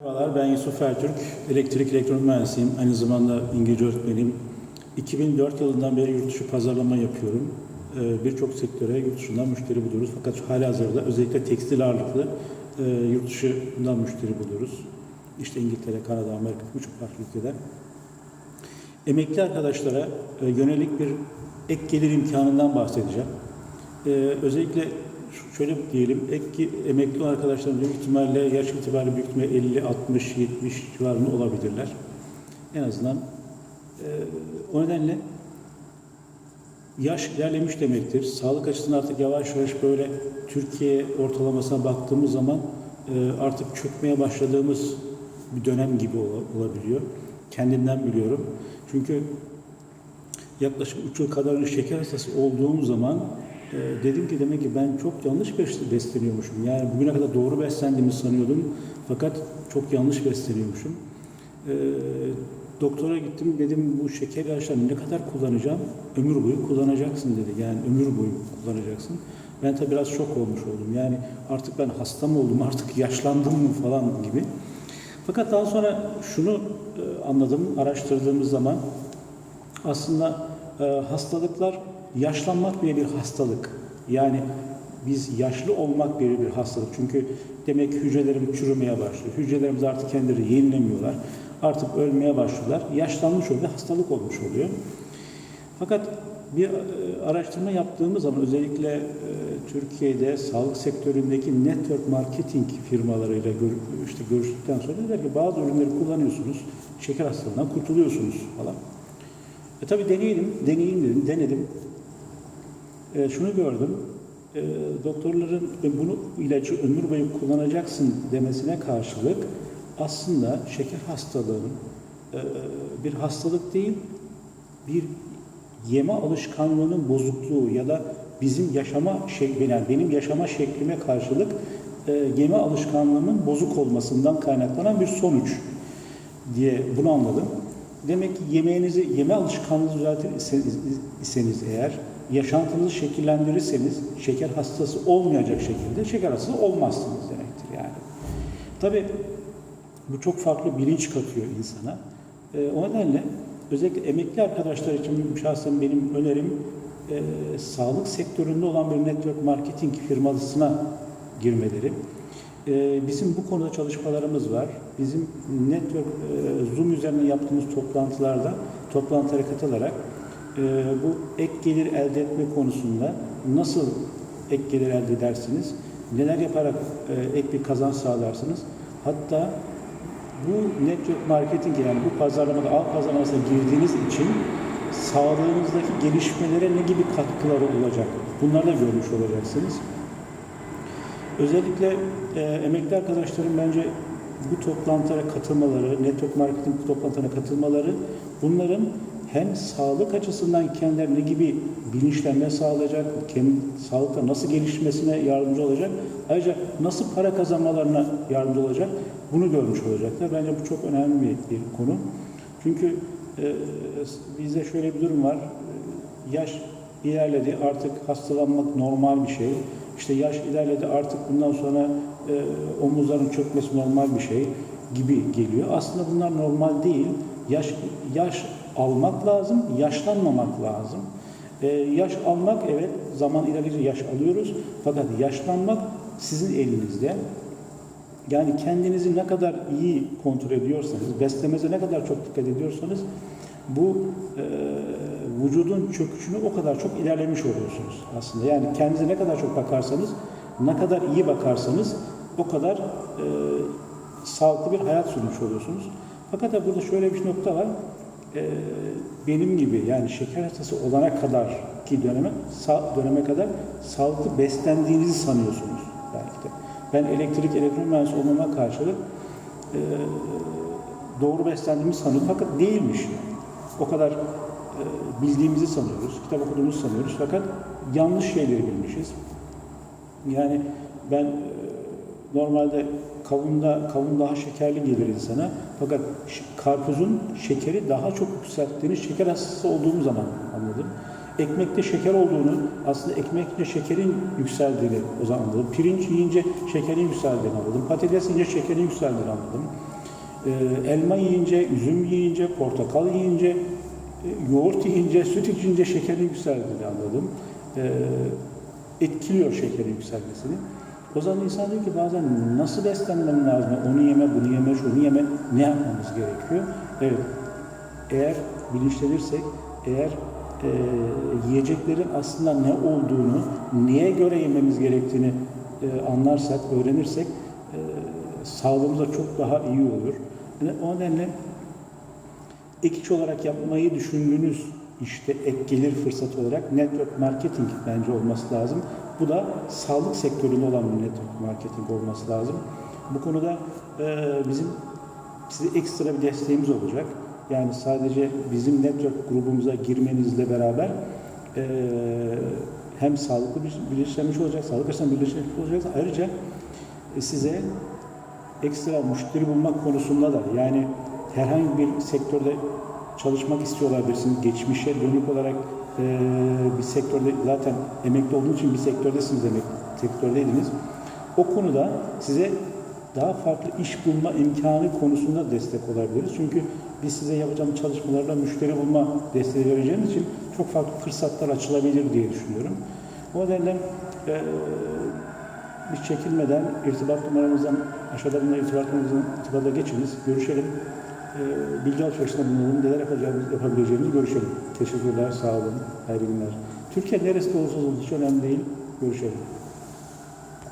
Merhabalar, ben Yusuf Ertürk. Elektrik elektronik mühendisiyim. Aynı zamanda İngilizce öğretmeniyim. 2004 yılından beri yurt dışı pazarlama yapıyorum. Ee, Birçok sektöre yurt dışından müşteri buluyoruz. Fakat halihazırda özellikle tekstil ağırlıklı e, yurt dışından müşteri buluyoruz. İşte İngiltere, Kanada, Amerika, birçok farklı ülkeden. Emekli arkadaşlara e, yönelik bir ek gelir imkanından bahsedeceğim. Ee, özellikle şöyle diyelim, ek emekli olan arkadaşların büyük ihtimalle yaş itibariyle büyük ihtimalle 50, 60, 70 civarında olabilirler. En azından e, o nedenle yaş ilerlemiş demektir. Sağlık açısından artık yavaş yavaş böyle Türkiye ortalamasına baktığımız zaman e, artık çökmeye başladığımız bir dönem gibi ola- olabiliyor. Kendimden biliyorum. Çünkü yaklaşık 3 yıl kadarını şeker hastası olduğum zaman e, dedim ki demek ki ben çok yanlış bes- besleniyormuşum. Yani bugüne kadar doğru beslendiğimi sanıyordum fakat çok yanlış besleniyormuşum. E, doktora gittim dedim bu şeker ilaçlarını ne kadar kullanacağım? Ömür boyu kullanacaksın dedi. Yani ömür boyu kullanacaksın. Ben tabii biraz şok olmuş oldum. Yani artık ben hasta mı oldum, artık yaşlandım mı falan gibi. Fakat daha sonra şunu e, anladım araştırdığımız zaman aslında e, hastalıklar yaşlanmak bile bir hastalık. Yani biz yaşlı olmak bile bir hastalık. Çünkü demek ki hücrelerimiz çürümeye başlıyor. Hücrelerimiz artık kendileri yenilemiyorlar. Artık ölmeye başlıyorlar. Yaşlanmış oluyor, hastalık olmuş oluyor. Fakat bir e, araştırma yaptığımız zaman özellikle e, Türkiye'de sağlık sektöründeki network marketing firmalarıyla işte görüştükten sonra dediler ki bazı ürünleri kullanıyorsunuz, şeker hastalığından kurtuluyorsunuz falan. E tabi deneyelim, deneyeyim dedim, denedim. E, şunu gördüm, e, doktorların e, bunu ilacı ömür boyu kullanacaksın demesine karşılık aslında şeker hastalığının e, bir hastalık değil, bir yeme alışkanlığının bozukluğu ya da bizim yaşama şekli, yani benim yaşama şeklime karşılık e, yeme alışkanlığımın bozuk olmasından kaynaklanan bir sonuç diye bunu anladım. Demek ki yemeğinizi, yeme alışkanlığınızı düzeltir iseniz, iseniz eğer, yaşantınızı şekillendirirseniz şeker hastası olmayacak şekilde şeker hastası olmazsınız demektir yani. Tabii bu çok farklı bilinç katıyor insana. E, o nedenle özellikle emekli arkadaşlar için şahsen benim önerim e, sağlık sektöründe olan bir network marketing firmasına girmeleri. E, bizim bu konuda çalışmalarımız var. Bizim network e, Zoom üzerinden yaptığımız toplantılarda toplantılara katılarak e, bu ek gelir elde etme konusunda nasıl ek gelir elde edersiniz, neler yaparak e, ek bir kazanç sağlarsınız. Hatta bu network marketing yani bu pazarlamada, ağ pazarlamasına girdiğiniz için sağlığınızdaki gelişmelere ne gibi katkıları olacak? Bunları da görmüş olacaksınız. Özellikle e, emekli arkadaşlarım bence bu toplantılara katılmaları, network marketing toplantılarına katılmaları bunların hem sağlık açısından kendilerine ne gibi bilinçlenme sağlayacak, kendi sağlıkta nasıl gelişmesine yardımcı olacak, ayrıca nasıl para kazanmalarına yardımcı olacak, bunu görmüş olacaklar. Bence bu çok önemli bir, bir konu. Çünkü e, bizde şöyle bir durum var, yaş ilerledi artık hastalanmak normal bir şey. İşte yaş ilerledi artık bundan sonra e, omuzların çökmesi normal bir şey gibi geliyor. Aslında bunlar normal değil. Yaş yaş almak lazım, yaşlanmamak lazım. E, yaş almak evet zaman ilerledikçe yaş alıyoruz. Fakat yaşlanmak sizin elinizde. Yani kendinizi ne kadar iyi kontrol ediyorsanız, beslemenize ne kadar çok dikkat ediyorsanız bu e, vücudun çöküşünü o kadar çok ilerlemiş oluyorsunuz aslında. Yani kendinize ne kadar çok bakarsanız, ne kadar iyi bakarsanız o kadar e, sağlıklı bir hayat sürmüş oluyorsunuz. Fakat da burada şöyle bir nokta var. E, benim gibi yani şeker hastası olana kadar ki döneme, döneme kadar sağlıklı beslendiğinizi sanıyorsunuz belki de. Ben elektrik elektronik mühendisi olmama karşılık e, doğru beslendiğimi sanıyordum fakat değilmiş. O kadar bildiğimizi sanıyoruz, kitap okuduğumuzu sanıyoruz fakat yanlış şeyleri bilmişiz. Yani ben e, normalde kavunda kavun daha şekerli gelir insana fakat karpuzun şekeri daha çok yükselttiğini şeker hastası olduğum zaman anladım. Ekmekte şeker olduğunu, aslında ekmekte şekerin yükseldiğini o zaman anladım. Pirinç yiyince şekerin yükseldiğini anladım. Patates yiyince şekerin yükseldiğini anladım. E, elma yiyince, üzüm yiyince, portakal yiyince, yoğurt yiyince, süt içince şekeri yükseldiğini anladım. E, etkiliyor şekeri yükselmesini. O zaman insan diyor ki bazen nasıl beslenmem lazım? Onu yeme, bunu yeme, şunu yeme. Ne yapmamız gerekiyor? Evet, eğer bilinçlenirsek, eğer e, yiyeceklerin aslında ne olduğunu, neye göre yememiz gerektiğini e, anlarsak, öğrenirsek e, sağlığımıza çok daha iyi olur. Yani o nedenle ek iş olarak yapmayı düşündüğünüz işte ek gelir fırsatı olarak network marketing bence olması lazım. Bu da sağlık sektöründe olan bir network marketing olması lazım. Bu konuda e, bizim size ekstra bir desteğimiz olacak. Yani sadece bizim network grubumuza girmenizle beraber e, hem sağlıklı bir bilinçlenmiş olacak, sağlık açısından bilinçlenmiş olacak. Ayrıca size ekstra müşteri bulmak konusunda da yani herhangi bir sektörde çalışmak istiyor olabilirsiniz. Geçmişe dönük olarak e, bir sektörde zaten emekli olduğunuz için bir sektördesiniz demek sektördeydiniz. O konuda size daha farklı iş bulma imkanı konusunda destek olabiliriz. Çünkü biz size yapacağımız çalışmalarla müşteri bulma desteği vereceğimiz için çok farklı fırsatlar açılabilir diye düşünüyorum. O nedenle e, hiç çekinmeden irtibat numaramızdan aşağıda bulunan irtibat numaramızdan irtibata geçiniz, görüşelim. E, bilgi alışverişinde bulunalım, neler yapacağımız, yapabileceğimizi görüşelim. Teşekkürler, sağ olun, hayırlı günler. Türkiye neresi olursa olsun hiç önemli değil, görüşelim.